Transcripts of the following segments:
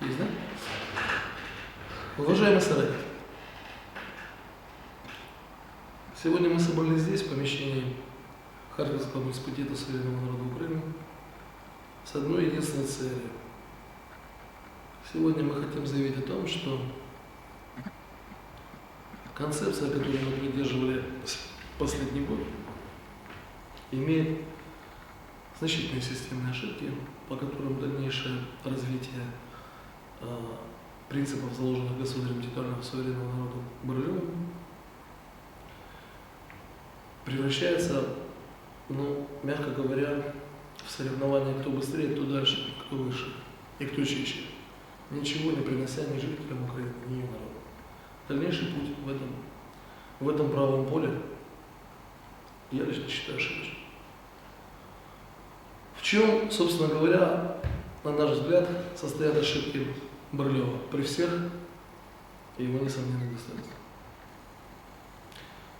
Есть, да? Уважаемые соратники, сегодня мы собрались здесь, в помещении Харьковского университета суверенного народа Украины, с одной единственной целью. Сегодня мы хотим заявить о том, что концепция, которую мы придерживали последний год, имеет значительные системные ошибки, по которым дальнейшее развитие принципов, заложенных государем титульного суверенного народа Барылевым, превращается, ну, мягко говоря, в соревнование, кто быстрее, кто дальше, кто выше и кто чище, ничего не принося ни жителям Украины, ни ее народу. Дальнейший путь в этом, в этом правом поле я лично считаю ошибочным. В чем, собственно говоря, на наш взгляд, состоят ошибки Барлева при всех его несомненных достоинствах?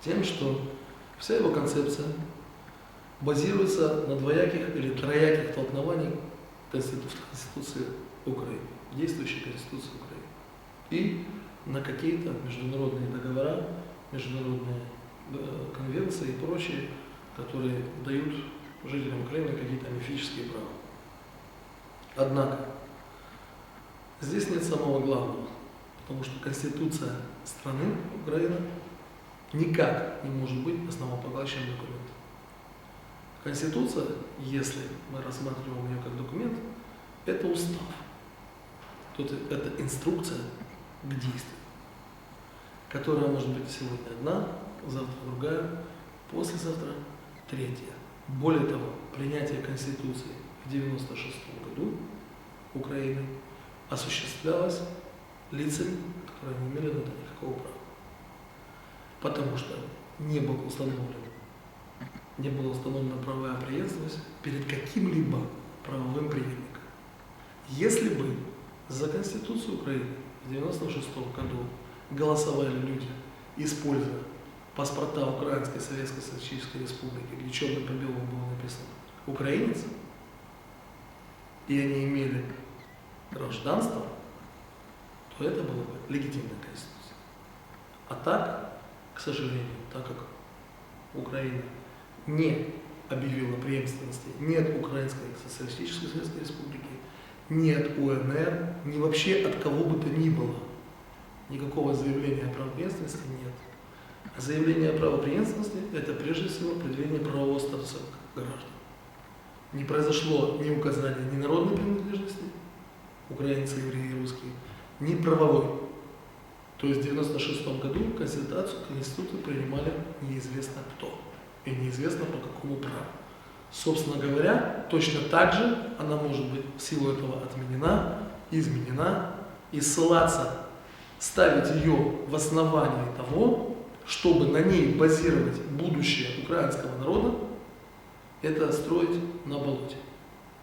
Тем, что вся его концепция базируется на двояких или трояких толкованиях Конституции, Конституции Украины, действующей Конституции Украины, и на какие-то международные договора, международные э, конвенции и прочие, которые дают жителям Украины какие-то мифические права. Однако, здесь нет самого главного, потому что Конституция страны Украины никак не может быть основополагающим документом. Конституция, если мы рассматриваем ее как документ, это устав. Тут это инструкция к действию, которая может быть сегодня одна, завтра другая, послезавтра третья. Более того, принятие Конституции в 1996 году Украины осуществлялось лицами, которые не имели на это никакого права. Потому что не был установлен, не была установлена правовая преемственность перед каким-либо правовым преемником. Если бы за Конституцию Украины в 1996 году голосовали люди, используя паспорта Украинской Советской Социалистической Республики, где черным по белому было написано «Украинец», и они имели гражданство, то это была бы легитимная конституция. А так, к сожалению, так как Украина не объявила преемственности нет Украинской Социалистической Советской Республики, нет УНР, ни вообще от кого бы то ни было. Никакого заявления о правопреемственности нет. А заявление о правопреемственности – это прежде всего определение правового статуса граждан. Не произошло ни указания ни народной принадлежности, украинцы, евреи, русские, ни правовой. То есть в 1996 году Конституцию, Конституцию принимали неизвестно кто и неизвестно по какому праву. Собственно говоря, точно так же она может быть в силу этого отменена, изменена и ссылаться, ставить ее в основании того, чтобы на ней базировать будущее украинского народа, это строить на болоте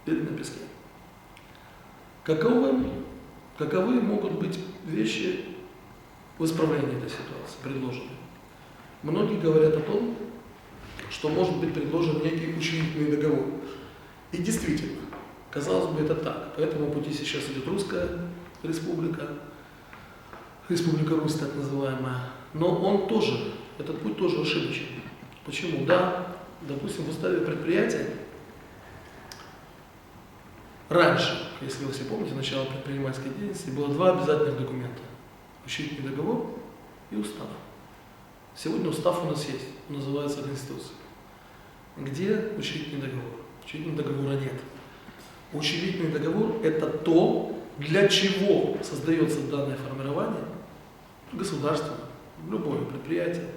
или на песке. Каковы, каковы могут быть вещи в исправлении этой ситуации предложены? Многие говорят о том, что может быть предложен некий учредительный договор. И действительно, казалось бы, это так. По этому пути сейчас идет Русская Республика, Республика Русь так называемая, но он тоже, этот путь тоже ошибочен. Почему? Да, допустим, в уставе предприятия раньше, если вы все помните, начало предпринимательской деятельности, было два обязательных документа. Учредительный договор и устав. Сегодня устав у нас есть, он называется Конституция. Где учредительный договор? Учредительного договора нет. Учредительный договор – это то, для чего создается данное формирование государства, любое предприятие,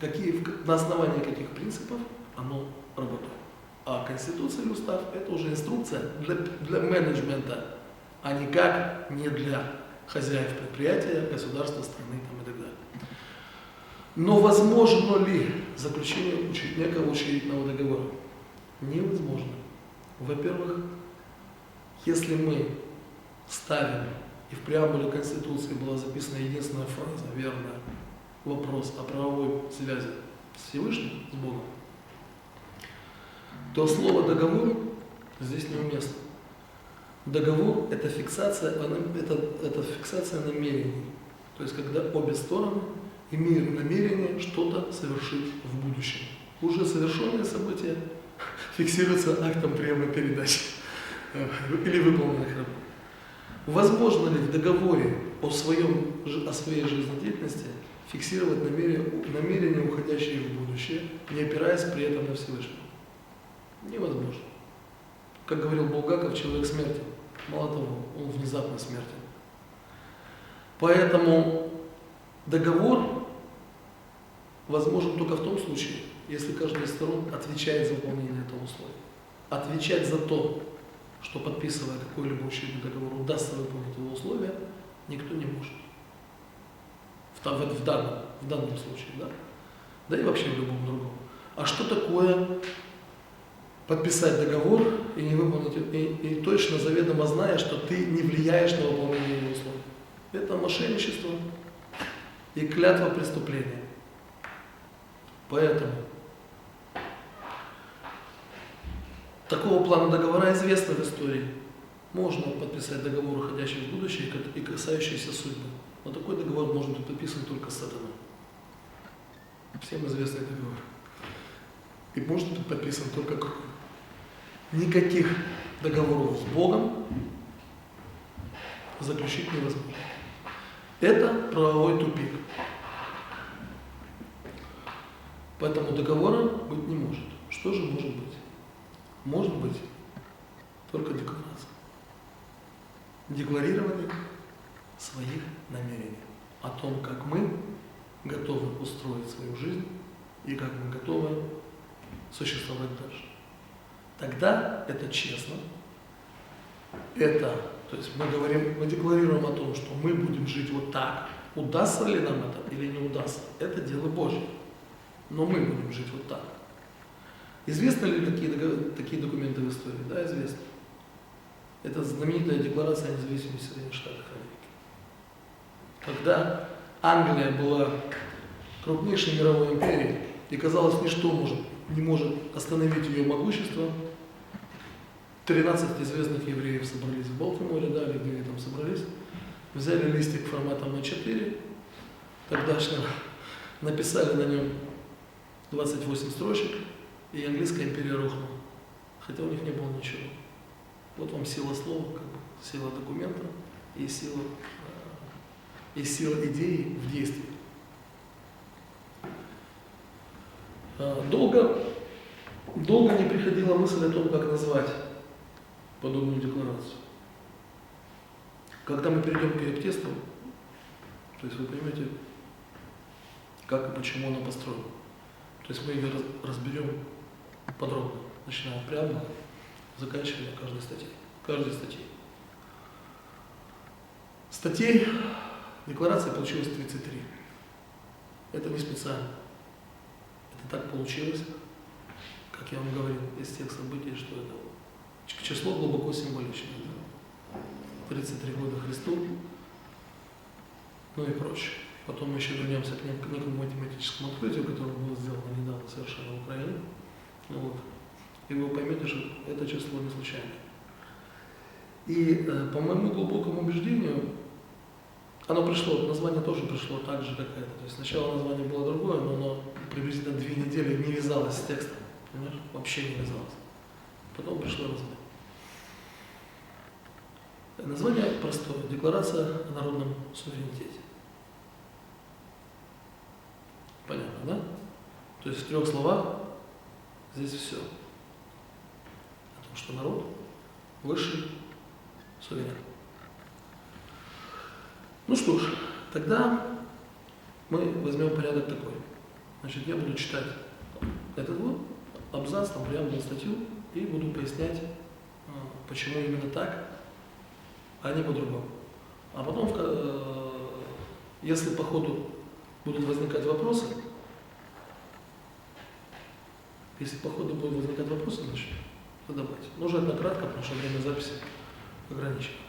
какие, на основании каких принципов оно работает. А Конституция или устав – это уже инструкция для, для менеджмента, а никак не для хозяев предприятия, государства, страны там, и так далее. Но возможно ли заключение некого учредительного договора? Невозможно. Во-первых, если мы ставим и в преамбуле Конституции была записана единственная фраза, верная, вопрос о правовой связи с Всевышним, с Богом, то слово «договор» здесь неуместно. Договор – это фиксация, это, это фиксация намерений. То есть, когда обе стороны имеют намерение что-то совершить в будущем. Уже совершенные события фиксируются актом приема передачи э, или выполненных работ. Возможно ли в договоре о, своем, о своей жизнедеятельности фиксировать намерения, намерения, уходящие в будущее, не опираясь при этом на Всевышнего? Невозможно. Как говорил Булгаков, человек смертен. Мало того, он внезапно смертен. Поэтому договор возможен только в том случае, если каждая из сторон отвечает за выполнение этого условия. Отвечать за то, что подписывая какой-либо учебный договор, удастся выполнить его условия, никто не может. В, в, в, данном, в данном случае, да? Да и вообще в любом другом. А что такое подписать договор и не выполнить, и, и точно заведомо зная, что ты не влияешь на выполнение его условий? Это мошенничество и клятва преступления. Поэтому Такого плана договора известно в истории. Можно подписать договор, уходящий в будущее и касающийся судьбы. Но такой договор может быть подписан только с сатаной. Всем известный договор. И может быть подписан только кровью. Никаких договоров с Богом заключить невозможно. Это правовой тупик. Поэтому договора быть не может. Что же может быть? может быть только декларация. Декларирование своих намерений о том, как мы готовы устроить свою жизнь и как мы готовы существовать дальше. Тогда это честно. Это, то есть мы говорим, мы декларируем о том, что мы будем жить вот так. Удастся ли нам это или не удастся, это дело Божье. Но мы будем жить вот так. Известны ли такие, такие документы в истории? Да, известно. Это знаменитая декларация о независимости Соединенных Штатов Америки. Когда Англия была крупнейшей мировой империей, и казалось, ничто может, не может остановить ее могущество, 13 известных евреев собрались в Балтиморе, да, или где они там собрались, взяли листик форматом А4, тогдашнего, написали на нем 28 строчек, и английская империя рухнула. Хотя у них не было ничего. Вот вам сила слова, как бы, сила документа и сила, э, и сила идеи в действии. Э, долго, долго не приходила мысль о том, как назвать подобную декларацию. Когда мы перейдем к ее тесту, то есть вы поймете, как и почему она построена. То есть мы ее разберем подробно, начиная прямо, заканчивая каждой статьей. Каждой статьей. Статей декларации получилось 33. Это не специально. Это так получилось, как я вам говорил, из тех событий, что это число глубоко символичное. 33 года Христу, ну и прочее. Потом мы еще вернемся к некому математическому открытию, которое было сделано недавно совершенно в Украине. Вот. И вы поймете, что это число не случайно. И э, по моему глубокому убеждению, оно пришло, название тоже пришло так же, как это. То есть сначала название было другое, но оно приблизительно две недели не вязалось с текстом. Понимаешь? Вообще не вязалось. Потом пришло название. Название простое. Декларация о народном суверенитете. Понятно, да? То есть в трех словах Здесь все. О том, что народ высший суверен. Ну что ж, тогда мы возьмем порядок такой. Значит, я буду читать этот вот абзац, там преамбул статью, и буду пояснять, а, почему именно так, а не по-другому. А потом, э, если по ходу будут возникать вопросы, если по ходу будут возникать вопросы, значит, задавайте. Нужно это кратко, потому что время записи ограничено.